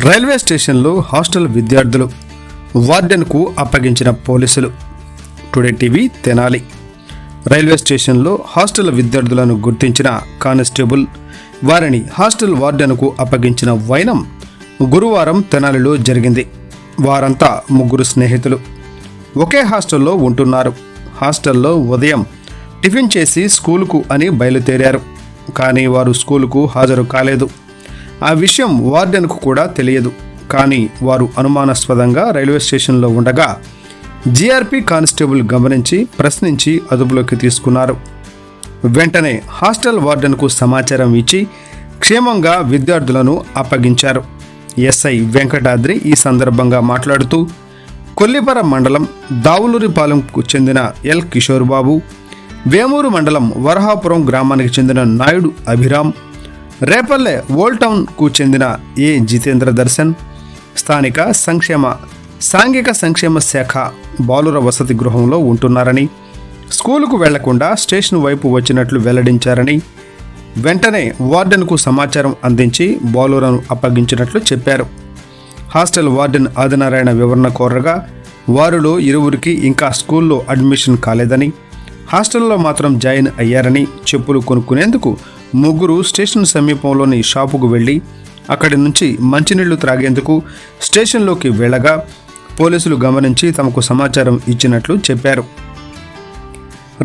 Railway స్టేషన్లో hostel విద్యార్థులు వార్డెన్కు అప్పగించిన పోలీసులు. Today TV Tenali. రైల్వే స్టేషన్లో హాస్టల్ విద్యార్థులను గుర్తించిన కానిస్టేబుల్ వారిని హాస్టల్ వార్డెన్కు అప్పగించిన వైనం గురువారం తెనాలిలో జరిగింది. వారంతా ముగ్గురు స్నేహితులు. ఒకే హాస్టల్లో ఉంటున్నారు. హాస్టల్లో ఉదయం టిఫిన్ చేసి స్కూలుకు అని బయలుదేరారు. కానీ వారు స్కూలుకు హాజరు కాలేదు. ఆ విషయం వార్డెన్కు కూడా తెలియదు. కానీ వారు అనుమానాస్పదంగా రైల్వే స్టేషన్లో ఉండగా జీఆర్పీ కానిస్టేబుల్ గమనించి ప్రశ్నించి అదుపులోకి తీసుకున్నారు. వెంటనే హాస్టల్ వార్డెన్కు సమాచారం ఇచ్చి క్షేమంగా విద్యార్థులను అప్పగించారు. ఎస్ఐ వెంకటాద్రి ఈ సందర్భంగా మాట్లాడుతూ కొల్లిపర మండలం దావులూరిపాలెంకు చెందిన ఎల్ కిషోర్ బాబు వేమూరు మండలం వరహాపురం గ్రామానికి చెందిన నాయుడు అభిరామ్ రేపల్లె ఓల్డ్ టౌన్కు చెందిన ఏ జితేంద్ర దర్శన్? స్థానిక సంక్షేమ సాంఘిక సంక్షేమ శాఖ బాలుర వసతి గృహంలో ఉంటున్నారని స్కూలుకు వెళ్ళకుండా స్టేషన్ వైపు వచ్చినట్లు వెల్లడించారని వెంటనే వార్డెన్కు సమాచారం అందించి బాలురను అప్పగించినట్లు చెప్పారు. హాస్టల్ వార్డెన్ ఆదినారాయణ వివరణ కోరగా వారిలో ఇరువురికి ఇంకా స్కూల్లో అడ్మిషన్ కాలేదని హాస్టల్లో మాత్రం జాయిన్ అయ్యారని చెప్పులు కొనుక్కునేందుకు ముగ్గురు స్టేషన్ సమీపంలోని షాపుకు వెళ్ళి అక్కడి నుంచి మంచినీళ్ళు త్రాగేందుకు స్టేషన్లోకి వెళ్ళగా పోలీసులు గమనించి తమకు సమాచారం ఇచ్చినట్లు చెప్పారు.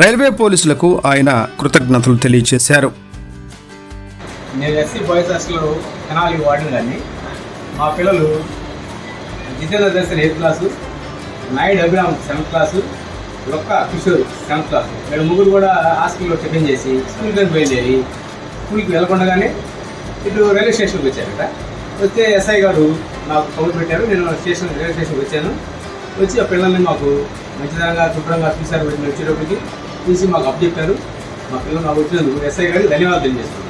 రైల్వే పోలీసులకు ఆయన కృతజ్ఞతలు తెలియజేశారు. నేను ఎస్సీ బాయ్స్ హాస్టల్లో తెనాలి వార్డెన్ గారిని. మా పిల్లలు Jitendra Darshan eighth class Naidu Abhiram seventh class లొక్క Kishore seventh class. వీళ్ళు ముగ్గురు కూడా హాస్టల్లో టిఫిన్ చేసి స్కూల్కి బయలుదేరి స్కూల్కి వెళ్ళకుండానే ఇటు రైల్వే స్టేషన్కి వచ్చారట. వస్తే ఎస్ఐ గారు నాకు కబురు పెట్టారు. నేను స్టేషన్ రైల్వే స్టేషన్కి వచ్చాను. వచ్చి ఆ పిల్లల్ని మాకు మంచిదంగా శుభ్రంగా చూశారు. వచ్చేటప్పటికి చూసి మాకు అప్ చెప్పారు. మా పిల్లలు మాకు వచ్చినందుకు ఎస్ఐ గారికి ధన్యవాదాలు తెలియజేస్తున్నాను